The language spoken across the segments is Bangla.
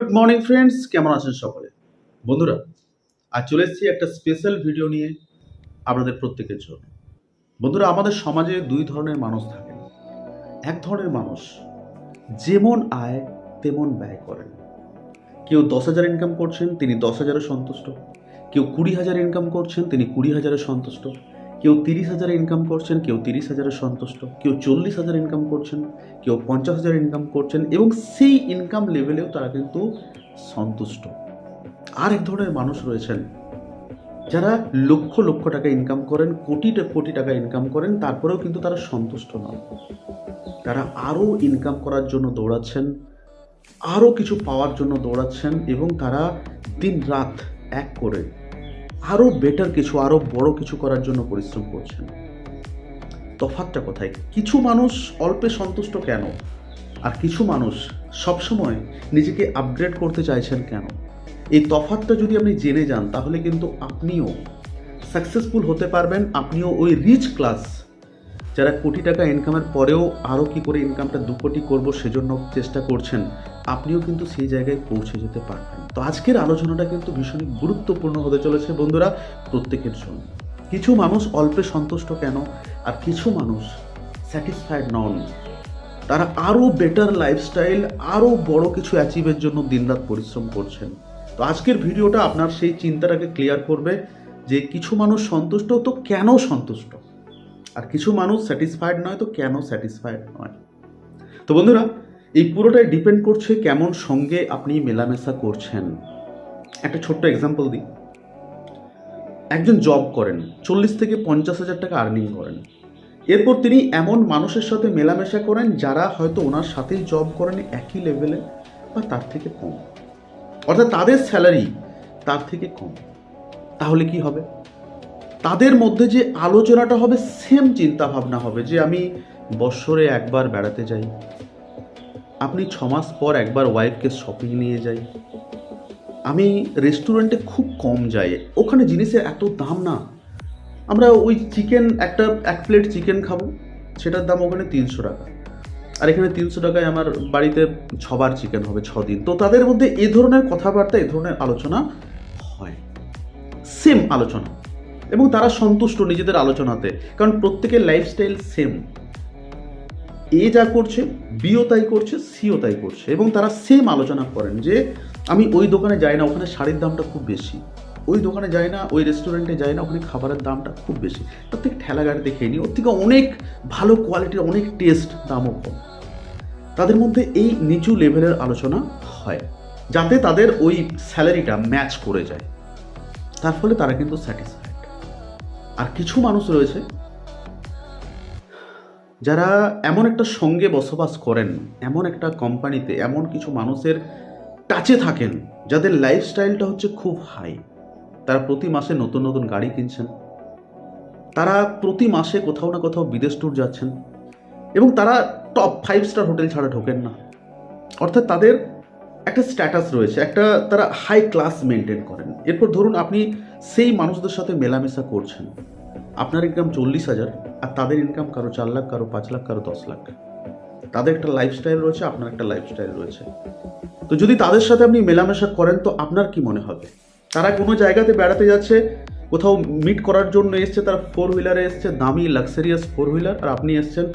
গুড মর্নিং ফ্রেন্ডস কেমন আছেন সকলে? বন্ধুরা, আজ চলে এসেছি একটা স্পেশাল ভিডিও নিয়ে আপনাদের প্রত্যেকের জন্য। বন্ধুরা, আমাদের সমাজে দুই ধরনের মানুষ থাকেন। এক ধরনের মানুষ যেমন আয়, তেমন ব্যয় করেন। কেউ দশ হাজার ইনকাম করছেন, তিনি দশ হাজারে সন্তুষ্ট। কেউ কুড়ি হাজার ইনকাম করছেন, তিনি কুড়ি হাজারে সন্তুষ্ট। কেউ তিরিশ হাজার ইনকাম করছেন, কেউ তিরিশ হাজারে সন্তুষ্ট, কেউ চল্লিশ হাজার ইনকাম করছেন, কেউ পঞ্চাশ হাজার ইনকাম করছেন এবং সেই ইনকাম লেভেলেও তারা কিন্তু সন্তুষ্ট। আর এক ধরনের মানুষ রয়েছেন যারা লক্ষ লক্ষ টাকা ইনকাম করেন কোটি কোটি টাকা ইনকাম করেন, তারপরেও কিন্তু তারা সন্তুষ্ট নন। তারা আরও ইনকাম করার জন্য দৌড়াচ্ছেন, আরও কিছু পাওয়ার জন্য দৌড়াচ্ছেন এবং তারা দিন রাত এক করে আরও বেটার কিছু আরও বড় কিছু করার জন্য পরিশ্রম করছেন। তফাতটা কোথায়? কিছু মানুষ অল্পে সন্তুষ্ট কেন? আর কিছু মানুষ সবসময় নিজেকে আপগ্রেড করতে চাইছেন কেন? এই তফাতটা যদি আপনি জেনে যান, তাহলে কিন্তু আপনিও সাকসেসফুল হতে পারবেন, আপনিও ওই রিচ ক্লাস যারা কোটি টাকা ইনকামের পরেও আরও কী করে ইনকামটা দু কোটি করব সেজন্য চেষ্টা করছেন, আপনিও কিন্তু সেই জায়গায় পৌঁছে যেতে পারবেন। তো আজকের আলোচনাটা কিন্তু ভীষণই গুরুত্বপূর্ণ হতে চলেছে বন্ধুরা প্রত্যেকের জন্য। কিছু মানুষ অল্পে সন্তুষ্ট কেন? আর কিছু মানুষ স্যাটিসফাইড নন। তারা আরও বেটার লাইফস্টাইল আরও বড় কিছু অ্যাচিভের জন্য দিনরাত পরিশ্রম করছেন। তো আজকের ভিডিওটা আপনার সেই চিন্তাটাকে ক্লিয়ার করবে যে কিছু মানুষ সন্তুষ্ট তো কেন সন্তুষ্ট? আর কিছু মানুষ স্যাটিসফাইড নয়, তো কেন স্যাটিসফাইড নয়? তো বন্ধুরা, এই পুরোটাই ডিপেন্ড করছে কেমন সঙ্গে আপনি মেলামেশা করছেন। একটা ছোট্ট এক্সাম্পল দিই। একজন জব করেন, চল্লিশ থেকে পঞ্চাশ হাজার টাকা আর্নিং করেন। এরপর তিনি এমন মানুষের সাথে মেলামেশা করেন যারা হয়তো ওনার সাথেই জব করেন একই লেভেলে বা তার থেকে কম। অর্থাৎ তাদের স্যালারি তার থেকে কম। তাহলে কি হবে? তাদের মধ্যে যে আলোচনাটা হবে সেম চিন্তা ভাবনা হবে যে আমি বৎসরে একবার বেড়াতে যাই। আপনি ছ মাস পর একবার ওয়াইফকে শপিং নিয়ে যাই। আমি রেস্টুরেন্টে খুব কম যাই। ওখানে জিনিসের এত দাম না। আমরা ওই চিকেন একটা, এক প্লেট চিকেন খাব। সেটার দাম ওখানে তিনশো টাকা। আর এখানে তিনশো টাকায় আমার বাড়িতে ছবার চিকেন হবে ছ দিন তো তাদের মধ্যে এ ধরনের কথাবার্তা, এ ধরনের আলোচনা হয়। সেম আলোচনা। এবং তারা সন্তুষ্ট নিজেদের আলোচনাতে। কারণ প্রত্যেকের লাইফস্টাইল সেম এ যা করছে, বিও তাই করছে, সিও তাই করছে। এবং তারা সেম আলোচনা করেন যে, আমি ওই দোকানে যাই না, ওখানে শাড়ির দামটা খুব বেশি। ওই দোকানে যাই না, ওই রেস্টুরেন্টে যাই না, ওখানে খাবারের দামটা খুব বেশি। তার থেকে ঠেলা গাড়ি দেখে নিই ওর থেকে অনেক ভালো কোয়ালিটির অনেক টেস্ট দামও কম। তাদের মধ্যে এই নিচু লেভেলের আলোচনা হয়, যাতে তাদের ওই স্যালারিটা ম্যাচ করে যায়। তার ফলে তারা কিন্তু স্যাটিসফাইড আর কিছু মানুষ রয়েছে যারা এমন একটা সঙ্গে বসবাস করেন, এমন একটা কোম্পানিতে, এমন কিছু মানুষের টাচে থাকেন, যাদের লাইফস্টাইলটা হচ্ছে খুব হাই তারা প্রতি মাসে নতুন নতুন গাড়ি কিনছেন। তারা প্রতি মাসে কোথাও না কোথাও বিদেশ ট্যুর যাচ্ছেন। এবং তারা টপ ফাইভ স্টার হোটেল ছাড়া ঢোকেন না। অর্থাৎ তাদের একটা স্ট্যাটাস রয়েছে, একটা তারা হাই ক্লাস মেনটেন করেন। এরপর ধরুন আপনি সেই মানুষদের সাথে মেলামেশা করছেন। আপনার ইনকাম চল্লিশ হাজার আর তাদের ইনকাম কারও চার লাখ, কারও পাঁচ লাখ, কারও দশ লাখ। তাদের একটা লাইফস্টাইল রয়েছে, আপনার একটা লাইফস্টাইল রয়েছে। তো যদি তাদের সাথে আপনি মেলামেশা করেন, তো আপনার কি মনে হবে? তারা কোনো জায়গাতে বেড়াতে যাচ্ছে, কোথাও মিট করার জন্য এসছে, তারা ফোর হুইলারে এসছে, দামি লাক্সারিয়াস ফোর হুইলার আর আপনি এসছেন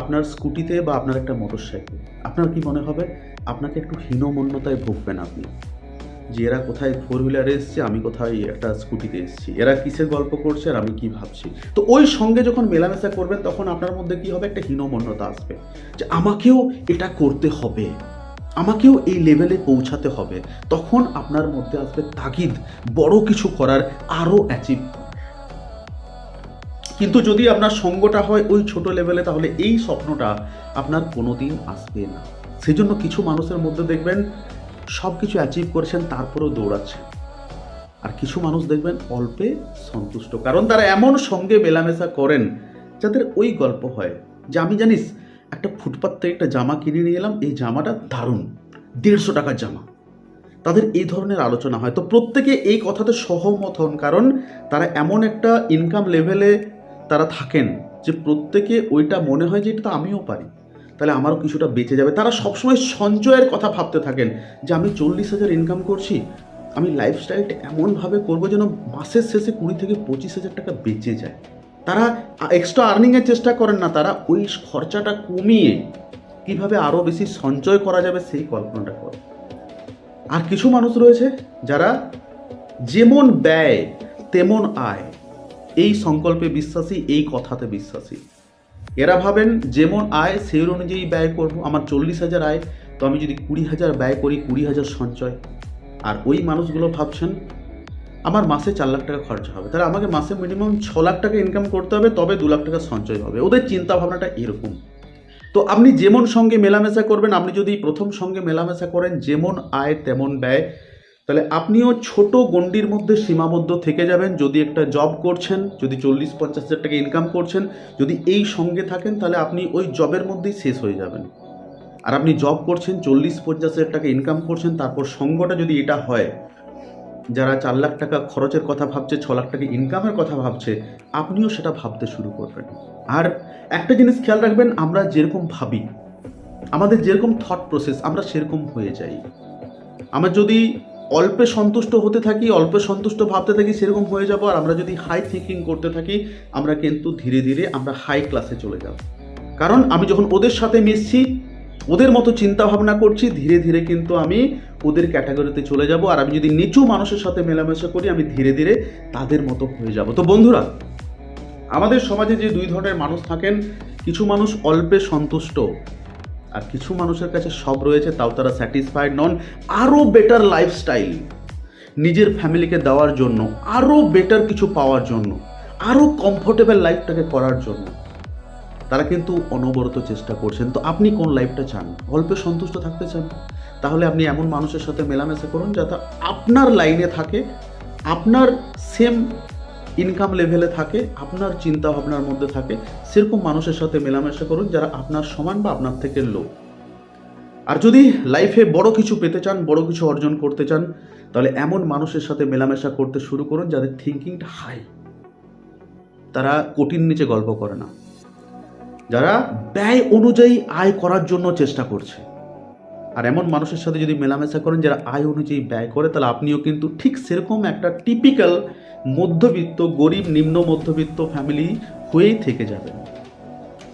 আপনার স্কুটিতে বা আপনার একটা মোটর সাইকেল আপনার কি মনে হবে? আপনাকে একটু হীনমন্যতায় ভুগবেন আপনি। যে এরা কোথায় ফোর হুইলারে এসছে, আমি কোথায় একটা স্কুটিতে এসেছি। এরা কিসের গল্প করছে আর আমি কি ভাবছি? তো ওই সঙ্গে যখন মেলামেশা করবেন, তখন আপনার মধ্যে কি হবে? একটা হীনমন্যতা আসবে। যে আমাকেও এটা করতে হবে। আমাকেও এই লেভেলে পৌঁছাতে হবে। তখন আপনার মধ্যে আসবে তাগিদ। বড় কিছু করার আরও অ্যাচিভ কিন্তু যদি আপনার সঙ্গটা হয় ওই ছোট লেভেলে তাহলে এই স্বপ্নটা আপনার কোনোদিন আসবে না। সেই জন্য কিছু মানুষের মধ্যে দেখবেন সব কিছু অ্যাচিভ করেছেন, তারপরেও দৌড়াচ্ছেন। আর কিছু মানুষ দেখবেন অল্পে সন্তুষ্ট। কারণ তারা এমন সঙ্গে মেলামেশা করেন যাদের ওই গল্প হয় যে আমি জানিস, একটা ফুটপাথ থেকে একটা জামা কিনে নিয়ে এলাম, এই জামাটা দারুণ, দেড়শো টাকার জামা। তাদের এই ধরনের আলোচনা হয়। তো প্রত্যেকে এই কথাতে সহমত হন, কারণ তারা এমন একটা ইনকাম লেভেলে তারা থাকেন যে প্রত্যেকে ওইটা মনে হয় যে এটা তো আমিও পারি। তাহলে আমারও কিছুটা বেঁচে যাবে। তারা সবসময় সঞ্চয়ের কথা ভাবতে থাকেন যে আমি চল্লিশ হাজার ইনকাম করছি, আমি লাইফস্টাইলটা এমনভাবে করব যেন মাসের শেষে কুড়ি থেকে পঁচিশ হাজার টাকা বেঁচে যায়। তারা এক্সট্রা আর্নিংয়ের চেষ্টা করেন না, তারা ওই খরচাটা কমিয়ে কীভাবে আরও বেশি সঞ্চয় করা যাবে সেই কল্পনাটা করে। আর কিছু মানুষ রয়েছে যারা যেমন ব্যয়, তেমন আয়, এই সংকল্পে বিশ্বাসী, এই কথাতে বিশ্বাসী। এরা ভাবেন যেমন আয়, সেই অনুযায়ী ব্যয় করব। আমার চল্লিশ হাজার আয়, তো আমি যদি কুড়ি হাজার ব্যয় করি, কুড়ি হাজার সঞ্চয়। আর ওই মানুষগুলো ভাবছেন, আমার মাসে চার লাখ টাকা খরচা হবে। তাহলে আমাকে মাসে মিনিমাম ছ লাখ টাকা ইনকাম করতে হবে, তবে দু লাখ টাকা সঞ্চয় হবে। ওদের চিন্তা ভাবনাটা এরকম। তো আপনি যেমন সঙ্গে মেলামেশা করবেন, আপনি যদি প্রথম সঙ্গে মেলামেশা করেন, যেমন আয়, তেমন ব্যয়। তাহলে আপনিও ছোট গণ্ডির মধ্যে সীমাবদ্ধ থেকে যাবেন, যদি একটা জব করছেন, যদি চল্লিশ, পঞ্চাশ হাজার টাকা ইনকাম করছেন, যদি এই সঙ্গে থাকেন, তাহলে আপনি ওই জবের মধ্যেই শেষ হয়ে যাবেন। আর আপনি জব করছেন, চল্লিশ, পঞ্চাশ হাজার টাকা ইনকাম করছেন, তারপর সঙ্গটা যদি এটা হয়, যারা চার লাখ টাকা খরচের কথা ভাবছে, ছ লাখ টাকা ইনকামের কথা ভাবছে, আপনিও সেটা ভাবতে শুরু করবেন। আর একটা জিনিস খেয়াল রাখবেন, আমরা যেরকম ভাবি, আমাদের যেরকম থট প্রসেস আমরা সেরকম হয়ে যাই। আমার যদি অল্পে সন্তুষ্ট হতে থাকি, অল্পে সন্তুষ্ট ভাবতে থাকি, সেরকম হয়ে যাব। আর আমরা যদি হাই থিঙ্কিং করতে থাকি, আমরা কিন্তু ধীরে ধীরে আমরা হাই ক্লাসে চলে যাব। কারণ আমি যখন ওদের সাথে মিশছি, ওদের মতো চিন্তা ভাবনা করছি, ধীরে ধীরে কিন্তু আমি ওদের ক্যাটাগরিতে চলে যাব। আর আমি যদি নিচু মানুষের সাথে মেলামেশা করি, আমি ধীরে ধীরে তাদের মতো হয়ে যাব। তো বন্ধুরা, আমাদের সমাজে যে দুই ধরনের মানুষ থাকেন, কিছু মানুষ অল্পে সন্তুষ্ট আর কিছু মানুষের কাছে সব রয়েছে, তাও তারা স্যাটিসফাইড নন। আরও বেটার লাইফস্টাইল নিজের ফ্যামিলিকে দেওয়ার জন্য আরও বেটার কিছু পাওয়ার জন্য আরও কমফোর্টেবল লাইফটাকে করার জন্য। তারা কিন্তু অনবরত চেষ্টা করছেন। তো আপনি কোন লাইফটা চান? অল্পে সন্তুষ্ট থাকতে চান? তাহলে আপনি এমন মানুষের সাথে মেলামেশা করুন যাতে আপনার লাইনে থাকে, আপনার সেম ইনকাম লেভেলে থাকে, আপনার চিন্তা ভাবনার মধ্যে থাকে, সেরকম মানুষের সাথে মেলামেশা করুন যারা আপনার সমান বা আপনার থেকে লো আর যদি লাইফে বড় কিছু পেতে চান, বড় কিছু অর্জন করতে চান, তাহলে এমন মানুষের সাথে মেলামেশা করতে শুরু করুন যাদের থিঙ্কিংটা হাই তারা কঠিন নিচে গল্প করে না। যারা ব্যয় অনুযায়ী আয় করার জন্য চেষ্টা করছে। আর এমন মানুষের সাথে যদি মেলামেশা করেন যারা আয় অনুযায়ী ব্যয় করে, তাহলে আপনিও কিন্তু ঠিক সেরকম একটা টিপিক্যাল মধ্যবিত্ত, গরিব, নিম্ন মধ্যবিত্ত ফ্যামিলি হয়েই থেকে যাবেন।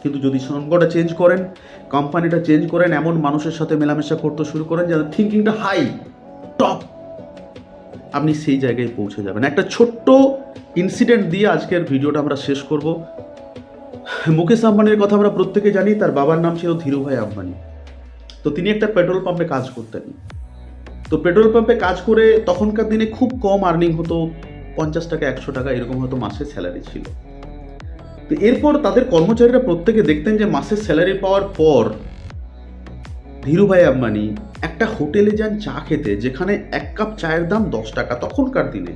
কিন্তু যদি সঙ্গটা চেঞ্জ করেন কোম্পানিটা চেঞ্জ করেন, এমন মানুষের সাথে মেলামেশা করতে শুরু করেন যাদের থিঙ্কিংটা হাই টপ আপনি সেই জায়গায় পৌঁছে যাবেন। একটা ছোট্ট ইনসিডেন্ট দিয়ে আজকের ভিডিওটা আমরা শেষ করব। মুকেশ আম্বানির কথা আমরা প্রত্যেকে জানি, তার বাবার নাম ছিল ধীরুভাই আম্বানি। তো তিনি একটা পেট্রোল পাম্পে কাজ করতেন। তো পেট্রোল পাম্পে কাজ করে তখনকার দিনে খুব কম আর্নিং হতো। পঞ্চাশ টাকা, একশো টাকা এরকম হয়তো মাসের স্যালারি ছিল। তো এরপর তাদের কর্মচারীরা প্রত্যেকে দেখতেন যে মাসের স্যালারি পাওয়ার পর ধীরুভাই আম্বানি একটা হোটেলে যান চা খেতে, যেখানে এক কাপ চায়ের দাম দশ টাকা। তখনকার দিনে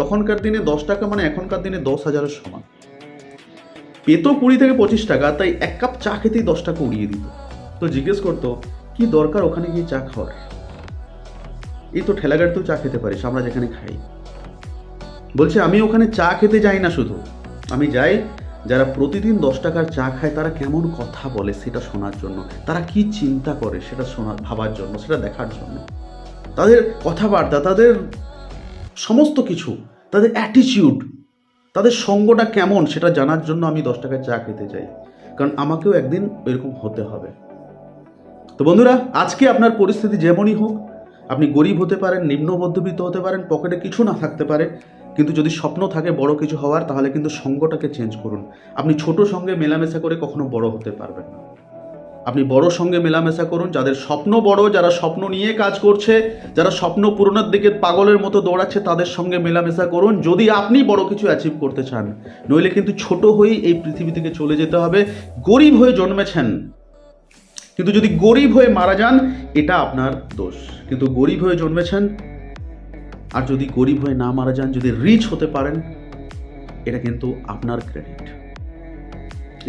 তখনকার দিনে দশ টাকা মানে এখনকার দিনে দশ হাজারের সমান। পেতো কুড়ি থেকে পঁচিশ টাকা, তাই এক কাপ চা খেতেই দশ টাকা উড়িয়ে দিত। তো জিজ্ঞেস করতো, কি দরকার ওখানে গিয়ে চা খাওয়ার? এই তো ঠেলাগাড়িতেও চা খেতে পারিস, আমরা যেখানে খাই। বলছে, আমি ওখানে চা খেতে যাই না শুধু। আমি যাই, যারা প্রতিদিন দশ টাকার চা খায়, তারা কেমন কথা বলে সেটা শোনার জন্য। তারা কি চিন্তা করে সেটা শোনা, ভাবার জন্য, সেটা দেখার জন্য। তাদের কথাবার্তা, তাদের সমস্ত কিছু, তাদের অ্যাটিচিউড তাদের সঙ্গটা কেমন সেটা জানার জন্য আমি দশ টাকার চা খেতে চাই কারণ আমাকেও একদিন এরকম হতে হবে। তো বন্ধুরা, আজকে আপনার পরিস্থিতি যেমনই হোক, আপনি গরিব হতে পারেন নিম্ন মধ্যবিত্ত হতে পারেন, পকেটে কিছু না থাকতে পারে কিন্তু যদি স্বপ্ন থাকে বড় কিছু হওয়ার, তাহলে কিন্তু সঙ্গটাকে চেঞ্জ করুন। আপনি ছোট সঙ্গে মেলামেশা করে কখনো বড় হতে পারবেন না। আপনি বড় সঙ্গে মেলামেশা করুন, যাদের স্বপ্ন বড়, যারা স্বপ্ন নিয়ে কাজ করছে, যারা স্বপ্ন পূরণের দিকে পাগলের মতো দৌড়াচ্ছে, তাদের সঙ্গে মেলামেশা করুন। যদি আপনি বড় কিছু অ্যাচিভ করতে চান, নইলে কিন্তু ছোট হয়েই এই পৃথিবী থেকে চলে যেতে হবে। গরিব হয়ে জন্মেছেন, কিন্তু যদি গরিব হয়ে মারা যান, এটা আপনার দোষ। কিন্তু গরিব হয়ে জন্মেছেন আর যদি গরিব হয়ে না মারা যান, যদি রিচ হতে পারেন, এটা কিন্তু আপনার ক্রেডিট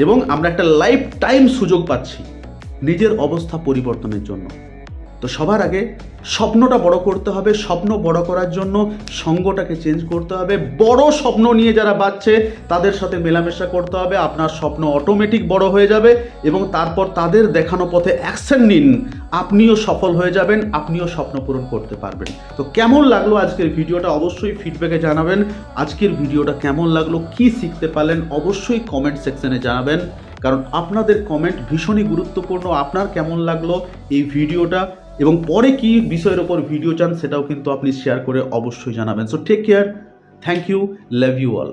এবং আমরা একটা লাইফ টাইম সুযোগ পাচ্ছি নিজের অবস্থা পরিবর্তনের জন্য। তো সবার আগে স্বপ্নটা বড় করতে হবে, স্বপ্ন বড় করার জন্য সঙ্গটাকে চেঞ্জ করতে হবে। বড় স্বপ্ন নিয়ে যারা বাঁচছে, তাদের সাথে মেলামেশা করতে হবে, আপনার স্বপ্ন অটোমেটিক বড় হয়ে যাবে এবং তারপর তাদের দেখানো পথে অ্যাকশন নিন। আপনিও সফল হয়ে যাবেন, আপনিও স্বপ্ন পূরণ করতে পারবেন। তো কেমন লাগল আজকের ভিডিওটা? অবশ্যই ফিডব্যাকে জানাবেন। আজকের ভিডিওটা কেমন লাগল? কি শিখতে পারলেন? অবশ্যই কমেন্ট সেকশনে জানাবেন। কারণ আপনাদের কমেন্ট ভীষণই গুরুত্বপূর্ণ। আপনার কেমন লাগল এই ভিডিওটা? এবং পরে কি বিষয়ের ওপর ভিডিও চান সেটাও কিন্তু আপনি শেয়ার করে অবশ্যই জানাবেন। So take care thank you love you all